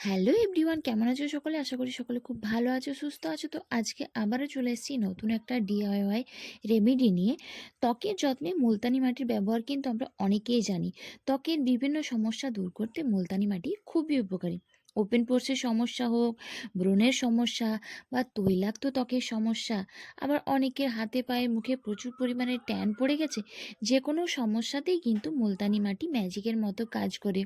Hello everyone, কেমন আছো সকলে? আশা করি সকলে খুব ভালো আছো, সুস্থ আছো। তো আজকে আবারও চলে এসেছি নতুন একটা ডিআইওয়াই রেমেডি নিয়ে। ত্বকের যত্নে মুলতানি মাটির ব্যবহার কিন্তু আমরা অনেকেই জানি। ত্বকের বিভিন্ন সমস্যা দূর করতে মুলতানি মাটি খুবই উপকারী। ওপেন পোর্সের সমস্যা হোক ব্রণের সমস্যা বা তৈলাক্ত ত্বকের সমস্যা, আবার অনেকের হাতে পায়ে মুখে প্রচুর পরিমাণে ট্যান পড়ে গেছে যে কোনো সমস্যাতেই কিন্তু মুলতানি মাটি ম্যাজিকের মতো কাজ করে।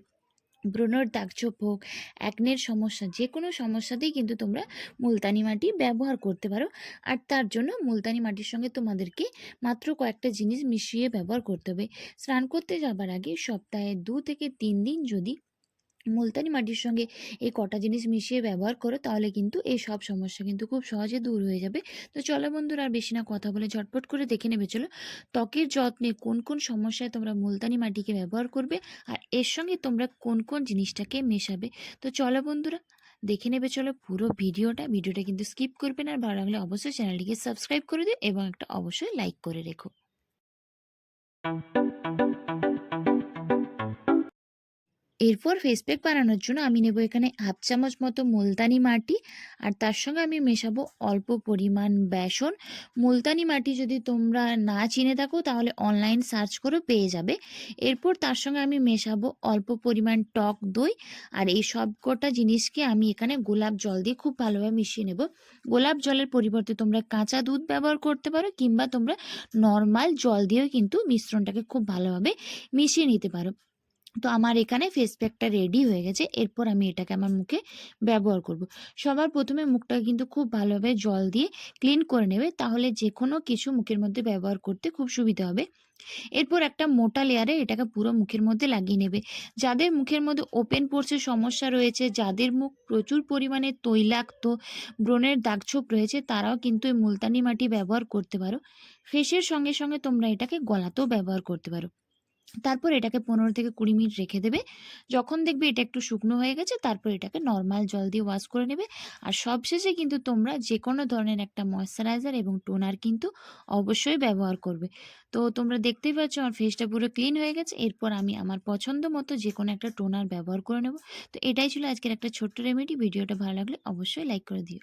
ব্রণর দাগছোপ হোক অ্যাকনের সমস্যা যে কোনো সমস্যাতেই কিন্তু তোমরা মুলতানি মাটি ব্যবহার করতে পারো। আর তার জন্য মুলতানি মাটির সঙ্গে তোমাদেরকে মাত্র কয়েকটা জিনিস মিশিয়ে ব্যবহার করতে হবে। স্নান করতে যাবার আগে সপ্তাহে দু থেকে তিন দিন যদি মুলতানি মাটির সঙ্গে এই কটা জিনিস মিশিয়ে ব্যবহার করো, তাহলে কিন্তু এই সব সমস্যা কিন্তু খুব সহজে দূর হয়ে যাবে। তো চলো বন্ধুরা, আর বেশি না কথা বলে ঝটপট করে দেখে নেবে, চলো। ত্বকের যত্নে কোন কোন সমস্যায় তোমরা মুলতানি মাটিকে ব্যবহার করবে, আর এর সঙ্গে তোমরা কোন কোন জিনিসটাকে মেশাবে। তো চলো বন্ধুরা, দেখে নেবে, চলো পুরো ভিডিওটা। ভিডিওটা কিন্তু স্কিপ করবে না, আর ভালো লাগলে অবশ্যই চ্যানেলটিকে সাবস্ক্রাইব করে দিও এবং একটা অবশ্যই লাইক করে রেখো। এরপর ফেস প্যাক বানানোর জন্য আমি নেব এখানে হাফ চামচ মতো মুলতানি মাটি। আর তার সঙ্গে আমি মেশাবো অল্প পরিমাণ বেসন। মুলতানি মাটি যদি তোমরা না চিনে থাকো, তাহলে অনলাইন সার্চ করে পেয়ে যাবে। এরপর তার সঙ্গে আমি মেশাবো অল্প পরিমাণ টক দই। আর এই সব কটা জিনিসকে আমি এখানে গোলাপ জল দিয়ে খুব ভালোভাবে মিশিয়ে নেব। গোলাপ জলের পরিবর্তে তোমরা কাঁচা দুধ ব্যবহার করতে পারো, কিংবা তোমরা নর্মাল জল দিয়েও কিন্তু মিশ্রণটাকে খুব ভালোভাবে মিশিয়ে নিতে পারো। তো আমার এখানে ফেস প্যাকটা রেডি হয়ে গেছে। এরপর আমি এটাকে আমার মুখে ব্যবহার করব। সবার প্রথমে মুখটাকে কিন্তু খুব ভালোভাবে জল দিয়ে ক্লিন করে নেবে। তাহলে যে কোনো কিছু মুখের মধ্যে ব্যবহার করতে খুব সুবিধা হবে। এরপর একটা মোটা লেয়ারে এটাকে পুরো মুখের মধ্যে লাগিয়ে নেবে। যাদের মুখের মধ্যে ওপেন পোর্সের সমস্যা রয়েছে, যাদের মুখ প্রচুর পরিমাণে তৈলাক্ত ব্রণের দাগছোপ রয়েছে, তারাও কিন্তু এই মুলতানি মাটি ব্যবহার করতে পারো। ফেসের সঙ্গে সঙ্গে তোমরা এটাকে গলাতেও ব্যবহার করতে পারো। তারপর এটাকে পনেরো থেকে কুড়ি মিনিট রেখে দেবে। যখন দেখবে এটা একটু শুকনো হয়ে গেছে, তারপর এটাকে নর্মাল জল দিয়ে ওয়াশ করে নেবে। আর সবশেষে কিন্তু তোমরা যে কোনো ধরনের একটা ময়শ্চারাইজার এবং টোনার কিন্তু অবশ্যই ব্যবহার করবে। তো তোমরা দেখতেই পাচ্ছ আমার ফেসটা পুরো ক্লিন হয়ে গেছে। এরপর আমি আমার পছন্দ মতো যে কোনো একটা টোনার ব্যবহার করে নেব। তো এটাই ছিল আজকের একটা ছোট্ট রেমেডি ভিডিওটা ভালো লাগলে অবশ্যই লাইক করে দিও।